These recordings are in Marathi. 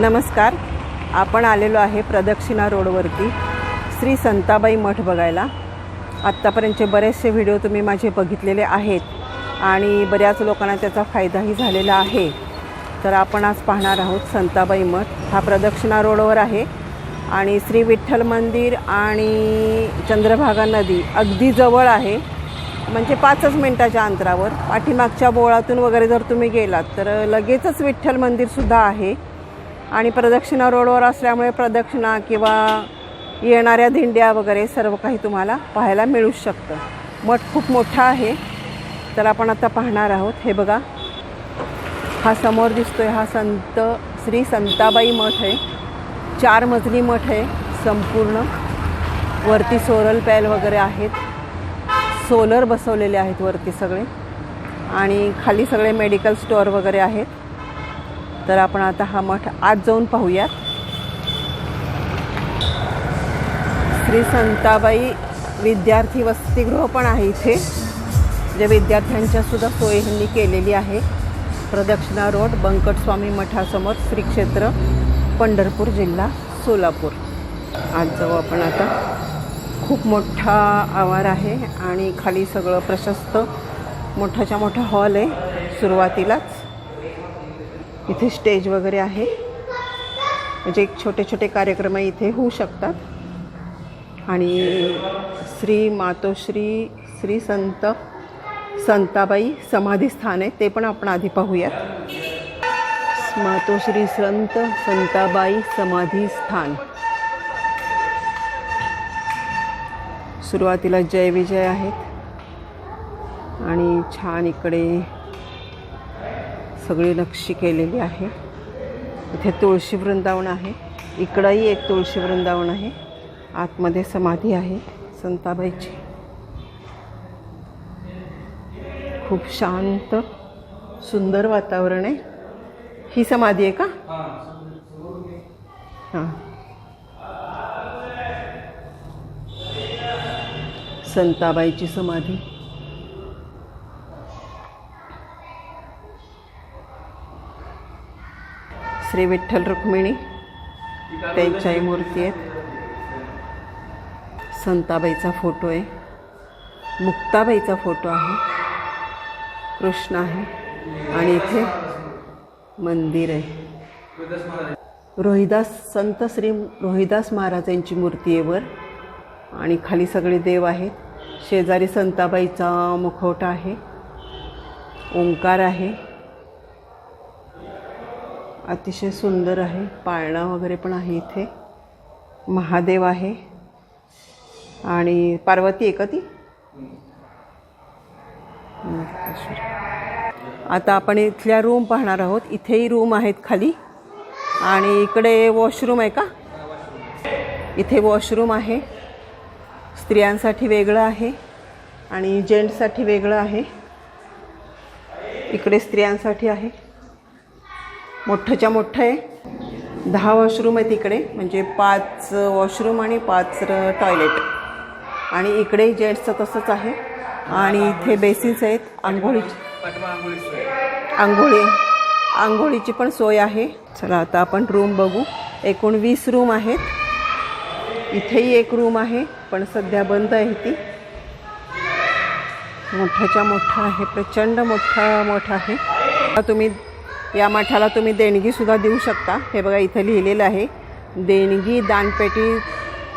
नमस्कार. आपण आलेलो आहे प्रदक्षिणा रोडवरती. श्री संताबाई मठ बघायला. आत्तापर्यंतचे बरेचसे व्हिडिओ तुम्ही माझे बघितलेले आहेत आणि बऱ्याच लोकांना त्याचा फायदाही झालेला आहे. तर आपण आज पाहणार आहोत संताबाई मठ. हा प्रदक्षिणा रोडवर आहे आणि श्री विठ्ठल मंदिर आणि चंद्रभागा नदी अगदी जवळ आहे. म्हणजे पाचच मिनटाच्या अंतरावर. पाठीमागच्या बोळातून वगैरे जर तुम्ही गेलात तर लगेचच विठ्ठल मंदिरसुद्धा आहे. आणि प्रदक्षिणा रोडवर असल्यामुळे प्रदक्षिणा किंवा येणाऱ्या दिंड्या वगैरे सर्व काही तुम्हाला पाहायला मिळू शकतं. मठ खूप मोठा आहे. तर आपण आता पाहणार आहोत. हे बघा. हा समोर दिसतोय हा संत श्री संताबाई मठ आहे. चार मजली मठ आहे संपूर्ण. वरती सोरल पॅल वगैरे आहेत. सोलर बसवलेले आहेत वरती सगळे. आणि खाली सगळे मेडिकल स्टोअर वगैरे आहेत. तर आपण आता हा मठ आज जाऊन पाहूयात. श्री संताबाई विद्यार्थी वसतिगृह पण आहे इथे जे विद्यार्थ्यांच्या सुद्धा सोय ह्यांनी केलेली आहे. प्रदक्षिणा रोड बंकटस्वामी मठासमोर श्री क्षेत्र पंढरपूर जिल्हा सोलापूर. आज जाऊ आपण आता. खूप मोठा आवार आहे आणि खाली सगळं प्रशस्त मोठाच्या मोठा हॉल आहे सुरुवातीलाच. इथे स्टेज वगैरे आहे. म्हणजे एक छोटे छोटे कार्यक्रम इथे होऊ शकतात. आणि श्री मातोश्री श्री संत संताबाई समाधी स्थान आहे ते पण आपण आधी पाहूयात. मातोश्री संत संताबाई समाधी स्थान सुरुवातीला जय विजय आहेत. आणि छान इकडे सगळी नक्षी केलेली आहे. इथे तुळशी वृंदावन आहे. इकडंही एक तुळशी वृंदावन आहे. आतमध्ये समाधी आहे. संताबाईची. खूप शांत सुंदर वातावरण आहे. ही समाधी आहे का? हां. संताबाईची समाधी. श्री विठ्ठल रुक्मिणी त्यांच्याही मूर्ती आहेत. संताबाईचा फोटो आहे. मुक्ताबाईचा फोटो आहे. कृष्ण आहे. आणि इथे मंदिर आहे. रोहिदास संत श्री रोहिदास महाराजांची मूर्ती आहे वर. आणि खाली सगळे देव आहेत. शेजारी संताबाईचा मुखवटा आहे. ओंकार आहे. अतिशय सुंदर आहे. पाळणा वगैरे पण आहे इथे. महादेव आहे. आणि पार्वती आहे का ती? आता आपण इथल्या रूम पाहणार आहोत. इथेही रूम आहेत खाली. आणि इकडे वॉशरूम आहे का? इथे वॉशरूम आहे. स्त्रियांसाठी वेगळं आहे. आणि जेंट्ससाठी वेगळं आहे. इकडे स्त्रियांसाठी आहे. मोठंच्या मोठं आहे. दहा वॉशरूम आहेत तिकडे म्हणजे पाच वॉशरूम आणि पाच टॉयलेट आणि इकडे जेंट्सचं तसंच आहे. आणि इथे बेसिन्स आहेत. आंघोळी आंघोळी आंघोळीची पण सोय आहे. चला आता आपण रूम बघू. एकूण वीस रूम आहेत. इथेही एक रूम आहे पण सध्या बंद आहे ती. मोठ्याच्या मोठा आहे प्रचंड मोठा मोठा आहे. तुम्ही या मठाला तुम्ही देणगीसुद्धा देऊ शकता. हे बघा इथं लिहिलेलं आहे. देणगी दानपेटी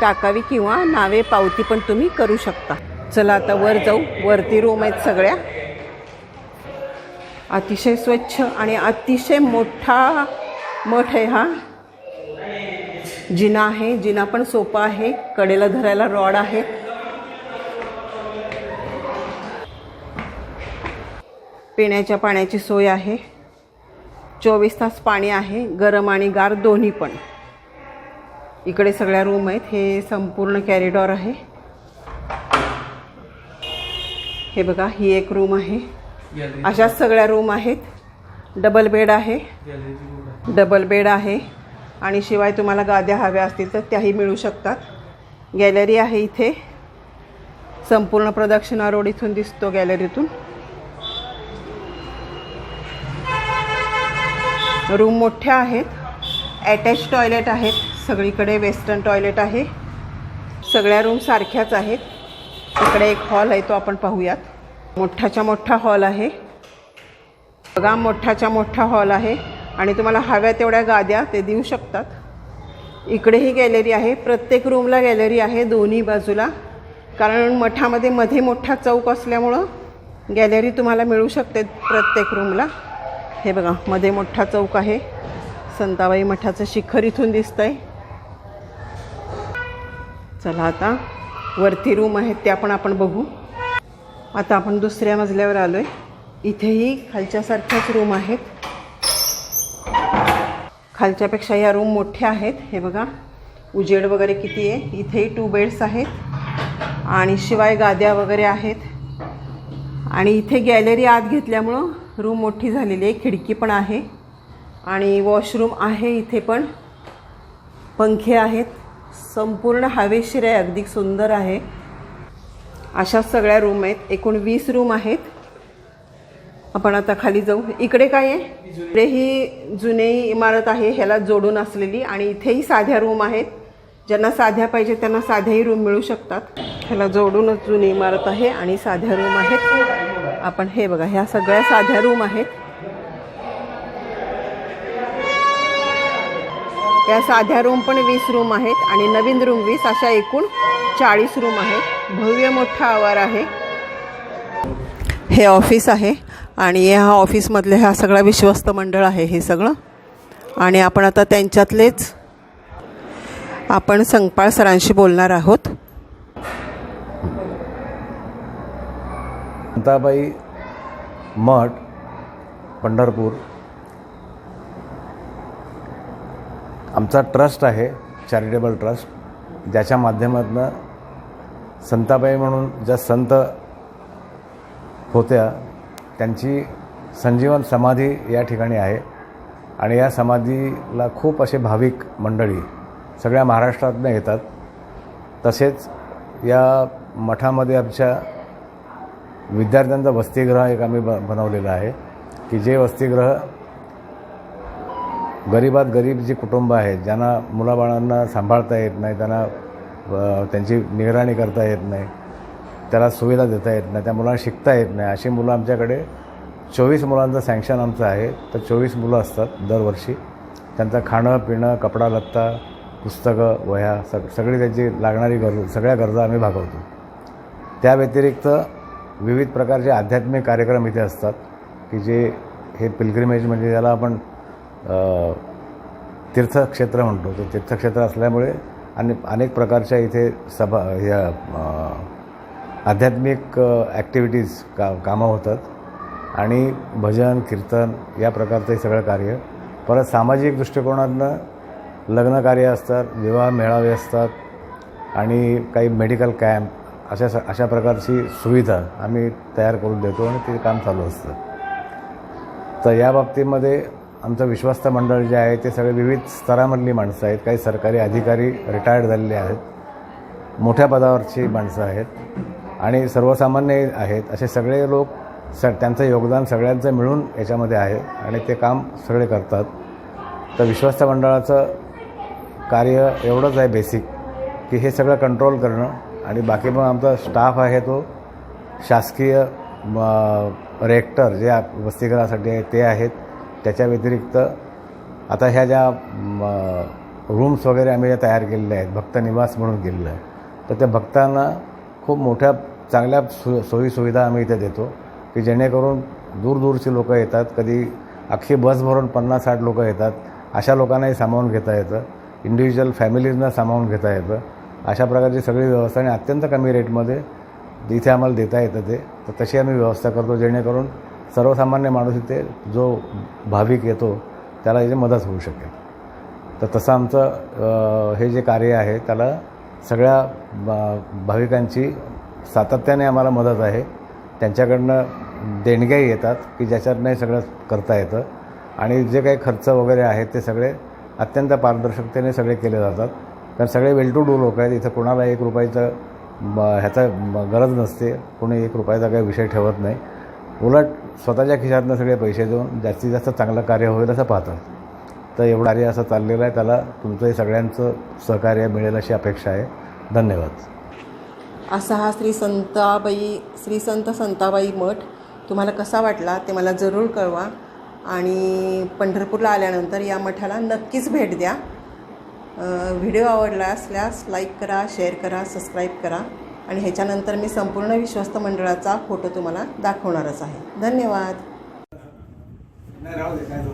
टाकावी किंवा नावे पावती पण तुम्ही करू शकता. चला आता वर जाऊ. वरती रूम आहेत सगळ्या. अतिशय स्वच्छ आणि अतिशय मोठा मठ आहे हा. जिना आहे. जिना पण सोपा आहे. कडेला धरायला रॉड आहे. पिण्याच्या पाण्याची सोय आहे. चोवीस तास पाणी आहे गरम आणि गार दोन्ही पण. इकडे सगळ्या रूम आहेत हे संपूर्ण कॅरिडॉर आहे. हे बघा ही एक रूम आहे. अशाच सगळ्या रूम आहेत. डबल बेड आहे. डबल बेड आहे. आणि शिवाय तुम्हाला गाद्या हव्या असतील तर त्याही मिळू शकतात. गॅलरी आहे इथे. संपूर्ण प्रदक्षिणा रोड इथून दिसतो गॅलरीतून रूम मोठ्या आहेत. ॲटॅच टॉयलेट आहेत. सगळीकडे वेस्टर्न टॉयलेट आहे. सगळ्या रूम सारख्याच आहेत. इकडे एक हॉल आहे तो आपण पाहूयात. मोठ्याच्या मोठा हॉल आहे. बघा मोठ्याच्या मोठा हॉल आहे. आणि तुम्हाला हव्या तेवढ्या गाद्या ते देऊ शकतात. इकडेही गॅलरी आहे. प्रत्येक रूमला गॅलरी आहे दोन्ही बाजूला. कारण मठामध्ये मध्ये मोठा चौक असल्यामुळं गॅलरी तुम्हाला मिळू शकते प्रत्येक रूमला हे बघा मध्ये मोठा चौक आहे. संताबाई मठाचं शिखर इथून दिसतंय. चला आता वरती रूम आहेत त्या पण आपण बघू. आता आपण दुसऱ्या मजल्यावर आलो आहे इथेही खालच्यासारख्याच रूम आहेत. खालच्यापेक्षा या रूम मोठ्या आहेत. हे बघा उजेड वगैरे किती आहे? इथेही टू बेड्स आहेत. आणि शिवाय गाद्या वगैरे आहेत. आणि इथे गॅलरी आत घेतल्यामुळं रूम मोठी झालेली आहे खिडकी पण आहे आणि वॉशरूम आहे इथे पण. पंखे आहेत. संपूर्ण हवेशीर आहे अगदी सुंदर आहे. अशा सगळ्या रूम आहेत. एकूण वीस रूम आहेत. आपण आता खाली जाऊ. इकडे काय आहे? इकडे ही जुनी इमारत आहे ह्याला जोडून असलेली आणि इथेही साध्या रूम आहेत. ज्यांना साध्या पाहिजे त्यांना साध्याही रूम मिळू शकतात. ह्याला जोडूनच जुनी इमारत आहे आणि साध्या रूम आहेत. आपण हे बघा ह्या सगळ्या साध्या रूम आहेत. या साध्या रूम पण वीस रूम आहेत आणि नवीन रूम वीस अशा एकूण चाळीस रूम आहेत. भव्य मोठा आवार आहे. हे ऑफिस आहे आणि ह्या ऑफिसमधले ह्या सगळा विश्वस्त मंडळ आहे हे सगळं. आणि आपण आता त्यांच्यातलेच आपण संकपाळ सरांशी बोलणार आहोत. शांताबाई मठ पंढरपूर. आमचा ट्रस्ट आहे चॅरिटेबल ट्रस्ट ज्याच्या माध्यमातून संताबाई म्हणून ज्या संत होत्या त्यांची संजीवन समाधी या ठिकाणी आहे. आणि या समाधीला खूप असे भाविक मंडळी सगळ्या महाराष्ट्रातनं येतात. तसेच या मठामध्ये आमच्या विद्यार्थ्यांचा वसतिगृह एक आम्ही ब बनवलेला आहे की जे वसतिगृह गरीबात गरीब जी कुटुंब आहेत ज्यांना मुलाबाळांना सांभाळता येत नाही त्यांना त्यांची निगराणी करता येत नाही त्याला सुविधा देता येत नाही त्या मुलांना शिकता येत नाही. अशी मुलं आमच्याकडे चोवीस मुलांचं सँक्शन आमचं आहे तर चोवीस मुलं असतात दरवर्षी. त्यांचं खाणं पिणं कपडा लत्ता पुस्तकं वह्या सग सगळी त्यांची लागणारी गरज सगळ्या गरजा आम्ही भागवतो. त्या व्यतिरिक्त विविध प्रकारचे आध्यात्मिक कार्यक्रम इथे असतात की जे हे पिलग्रिमेज म्हणजे ज्याला आपण तीर्थक्षेत्र म्हणतो. ते तीर्थक्षेत्र असल्यामुळे आणि अनेक प्रकारच्या इथे सभा ह्या आध्यात्मिक ॲक्टिव्हिटीज का कामं होतात. आणि भजन कीर्तन या प्रकारचं हे सगळं कार्य. परत सामाजिक दृष्टिकोनातनं लग्न कार्य असतात विवाह मेळावे असतात आणि काही मेडिकल कॅम्प अशा स अशा प्रकारची सुविधा आम्ही तयार करून देतो आणि ते काम चालू असतं. तर या बाबतीमध्ये आमचं विश्वस्त मंडळ जे आहे ते सगळे विविध स्तरामधली माणसं आहेत. काही सरकारी अधिकारी रिटायर्ड झालेले आहेत. मोठ्या पदावरची माणसं आहेत. आणि सर्वसामान्य आहेत. असे सगळे लोक स त्यांचं योगदान सगळ्यांचं मिळून याच्यामध्ये आहे आणि ते काम सगळे करतात. तर विश्वस्त मंडळाचं कार्य एवढंच आहे बेसिक की हे सगळं कंट्रोल करणं आणि बाकी मग आमचा स्टाफ आहे तो शासकीय म, रेक्टर जे आप- वसतिगृहासाठी आहे ते आहेत. त्याच्या व्यतिरिक्त आता ह्या ज्या रूम्स वगैरे आम्ही ज्या तयार केलेल्या आहेत भक्त निवास म्हणून केलेलं आहे तर त्या भक्तांना खूप मोठ्या चांगल्या सो सोयीसुविधा आम्ही इथे देतो की जेणेकरून दूरदूरची लोकं येतात. कधी अख्खी बस भरून पन्नास साठ लोकं येतात. अशा लोकांनाही सामावून घेता येतं. इंडिव्हिज्युअल फॅमिलीजना सामावून घेता येतं. अशा प्रकारची सगळी व्यवस्था आणि अत्यंत कमी रेटमध्ये इथे आम्हाला देता येतं ते. तर तशी आम्ही व्यवस्था करतो जेणेकरून सर्वसामान्य माणूस इथे जो भाविक येतो त्याला इथे मदत होऊ शकेल. तर तसं आमचं हे जे कार्य आहे त्याला सगळ्या भाविकांची सातत्याने आम्हाला मदत आहे. त्यांच्याकडनं देणग्याही येतात की ज्याच्यातनं सगळं करता येतं. आणि जे काही खर्च वगैरे आहेत ते सगळे अत्यंत पारदर्शकतेने सगळे केले जातात. कारण सगळे वेल टू डू लोक आहेत इथं कोणाला एक रुपयाचं ब- ह्याचा गरज नसते. कोणी एक रुपयाचा काही विषय ठेवत नाही. उलट स्वतःच्या खिशातनं सगळे पैसे देऊन जास्तीत जास्त चांगलं कार्य होईल असं पाहतात. तर एवढं कार्य असं चाललेलं आहे त्याला तुमचंही सगळ्यांचं सहकार्य मिळेल अशी अपेक्षा आहे. धन्यवाद. असा हा श्री संताबाई श्री संत संताबाई मठ. तुम्हाला कसा वाटला ते मला जरूर कळवा. आणि पंढरपूरला आल्यानंतर या मठाला नक्कीच भेट द्या. व्हिडिओ आवडला असल्यास लाईक करा शेअर करा सबस्क्राईब करा. आणि ह्याच्यानंतर मी संपूर्ण विश्वस्त मंडळाचा फोटो तुम्हाला दाखवणारच आहे. धन्यवाद. नाही राहू दे काय